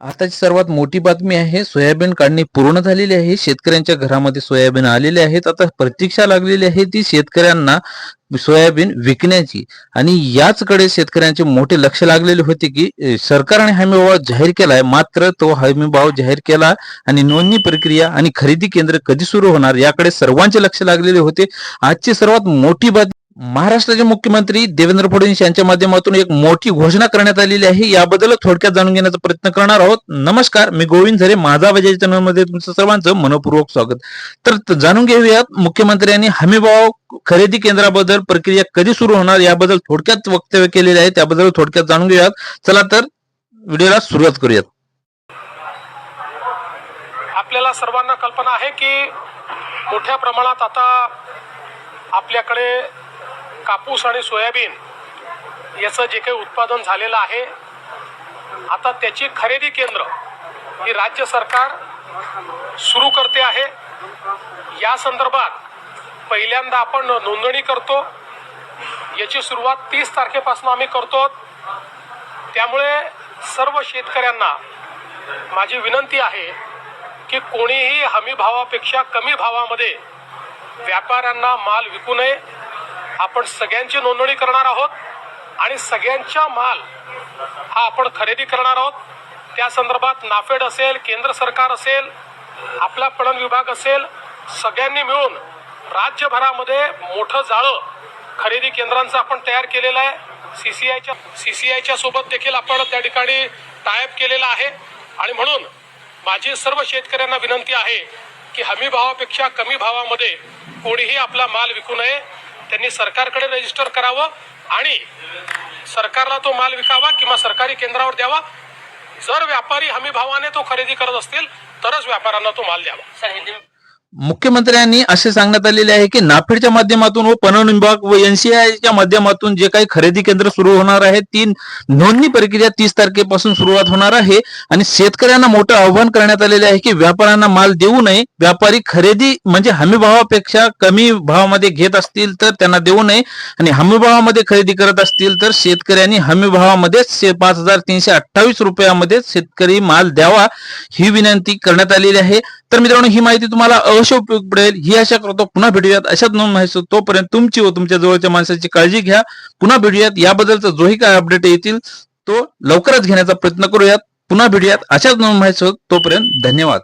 आताची सर्वात मोठी बातमी आहे सोयाबीन काढणी पूर्ण झालेली आहे शेतकऱ्यांच्या घरामध्ये सोयाबीन आलेले आहेत आता प्रतीक्षा लागलेली आहे ती शेतकऱ्यांना सोयाबीन विकण्याची. आणि याचकडे शेतकऱ्यांचे मोठे लक्ष लागलेले होते की सरकारने हमीभाव जाहीर केलाय मात्र तो हमीभाव जाहीर केला आणि नोंदणी प्रक्रिया आणि खरेदी केंद्र कधी सुरू होणार याकडे सर्वांचे लक्ष लागलेले होते. आजची सर्वात मोठी बातमी महाराष्ट्राचे मुख्यमंत्री देवेंद्र फडणवीस यांच्या माध्यमातून एक मोठी घोषणा करण्यात आलेली आहे. याबद्दल थोडक्यात जाणून घेण्याचा प्रयत्न करणार आहोत. नमस्कार मी गोविंद झरे माझा वजय चॅनलमध्ये तुमचं सर्वांचं मनपूर्वक स्वागत. तर जाणून घेऊयात मुख्यमंत्र्यांनी हमीभाव खरेदी केंद्राबद्दल प्रक्रिया कधी सुरू होणार याबद्दल थोडक्यात वक्तव्य केलेले आहे. त्याबद्दल थोडक्यात जाणून घेऊयात. चला तर व्हिडिओला सुरुवात करूयात. आपल्याला सर्वांना कल्पना आहे की मोठ्या प्रमाणात आता आपल्याकडे कापूस आणि सोयाबीन याचं जे काही उत्पादन झालेलं आहे आता त्याची खरेदी केंद्र ही राज्य सरकार सुरू करते आहे. या संदर्भात पहिल्यांदा आपण नोंदणी करतो. याची सुरुवात तीस तारखेपासून आम्ही करतो. त्यामुळे सर्व शेतकऱ्यांना माझी विनंती आहे की कोणीही हमी भावापेक्षा कमी भावामध्ये व्यापाऱ्यांना माल विकू नये. आपण सगळ्यांची नोंदणी करणार आहोत आणि सगळ्यांचा माल हा आपण खरेदी करणार आहोत. त्या संदर्भात नाफेड असेल केंद्र सरकार असेल आपला पणन विभाग असेल सगळ्यांनी मिळून राज्यभरामध्ये मोठं जाळं खरेदी केंद्रांचं आपण तयार केलेलं आहे. सी सी आयच्या सी सी सोबत देखील आपण त्या ठिकाणी टायप केलेला आहे. आणि म्हणून माझी सर्व शेतकऱ्यांना विनंती आहे की हमी भावापेक्षा कमी भावामध्ये कोणीही आपला माल विकू नये. त्यांनी सरकारकडे रजिस्टर करावं आणि सरकारला तो माल विकावा किंवा सरकारी केंद्रावर द्यावा. जर व्यापारी हमी भावाने तो खरेदी करत असतील तरच व्यापाऱ्यांना तो माल द्यावा. मुख्यमंत्र्यांनी असे सांगण्यात आलेले आहे की नाफेडच्या माध्यमातून व पणन विभाग व एनसीआयच्या माध्यमातून जे काही खरेदी केंद्र सुरू होणार आहे ती नोंदणी प्रक्रिया तीस तारखेपासून सुरुवात होणार आहे. आणि शेतकऱ्यांना मोठं आव्हान करण्यात आलेले आहे की व्यापाऱ्यांना माल देऊ नये. व्यापारी खरेदी म्हणजे हमी भावापेक्षा कमी भावामध्ये घेत असतील तर त्यांना देऊ नये. आणि हमी भावामध्ये खरेदी करत असतील तर शेतकऱ्यांनी हमी भावामध्येच पाच हजार तीनशे अठ्ठावीस रुपयामध्ये शेतकरी माल द्यावा ही विनंती करण्यात आलेली आहे. तर मित्रांनो ही माहिती तुम्हाला अवश्य उपयोग पडेल ही आशा करतो पुन्हा भेटूयात. अशाच नोंद माहिती तोपर्यंत तुमची व तुमच्या जवळच्या माणसाची काळजी घ्या. पुन्हा भेटूयात. याबद्दलचा जोही काय अपडेट येतील तो लवकरच घेण्याचा प्रयत्न करूयात. पुन्हा भेटूयात. अशाच नोंद माहिती तोपर्यंत धन्यवाद.